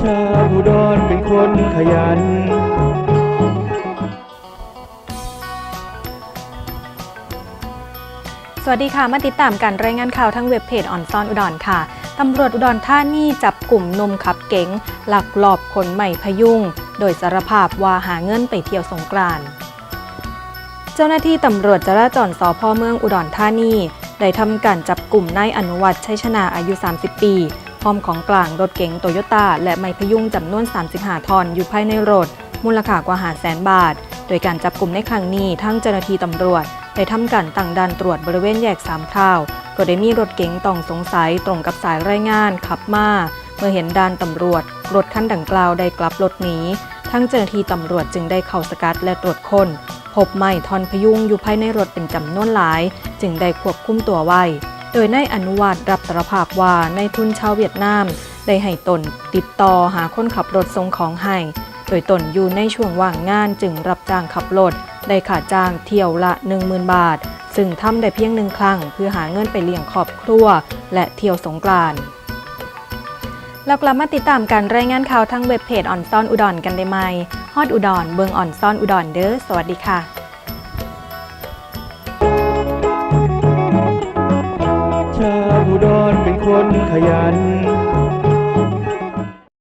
คนขยัน สวัสดีค่ะ มาติดตามการรายงานข่าวทั้งเว็บเพจออนซอนอุดรค่ะ ตำรวจอุดรท่านี่จับกลุ่มนมขับเก๋งหลักหลอบขนใหม่พยุง โดยสารภาพว่าหาเงินไปเที่ยวสงกรานต์เจ้าหน้าที่ตำรวจจราจรสพเมืองอุดรธานีได้ทำการจับกลุ่มนายอนุวัฒน์ชัยชนะอายุ 30 ปี อมของกลางรถเก๋งโตโยต้าและไม้พยุงจำนวน 35 ทอนอยู่ภายในรถ มูลค่ากว่าหาแสนบาท โดยการจับกลุ่มในครั้งนี้ทั้งเจ้าหน้าที่ตำรวจได้ทำการตั้งด่านตรวจบริเวณแยกสามเท้าก็ได้มีรถเก๋งต้องสงสัยตรงกับสายรายงานขับมา เมื่อเห็นด่านตำรวจ รถคันดังกล่าวได้กลับรถหนี ทั้งเจ้าหน้าที่ตำรวจจึงได้เข้าสกัดและตรวจค้น พบไม้ทอนพยุงอยู่ภายในรถเป็นจำนวนหลาย จึงได้ควบคุมตัวไว้ โดยนายอนุวัตรรับสารภาพว่านายทุนชาวเวียดนาม ได้ให้ตนติดต่อหาคนขับรถส่งของให้ โดยตนอยู่ในช่วงว่างงานจึงรับจ้างขับรถได้ค่าจ้างเที่ยวละ 10,000 บาท ซึ่งทำได้เพียงหนึ่งครั้งเพื่อหาเงินไปเลี้ยงครอบครัว และเที่ยวสงกรานต์แล้วกลับมาติดตามการรายงานข่าวทั้งเว็บเพจอ่อนซ่อนอุดรกันได้ไหมฮอดอุดรเบิงอ่อนซ่อนอุดรเด้อสวัสดีค่ะ คนขยัน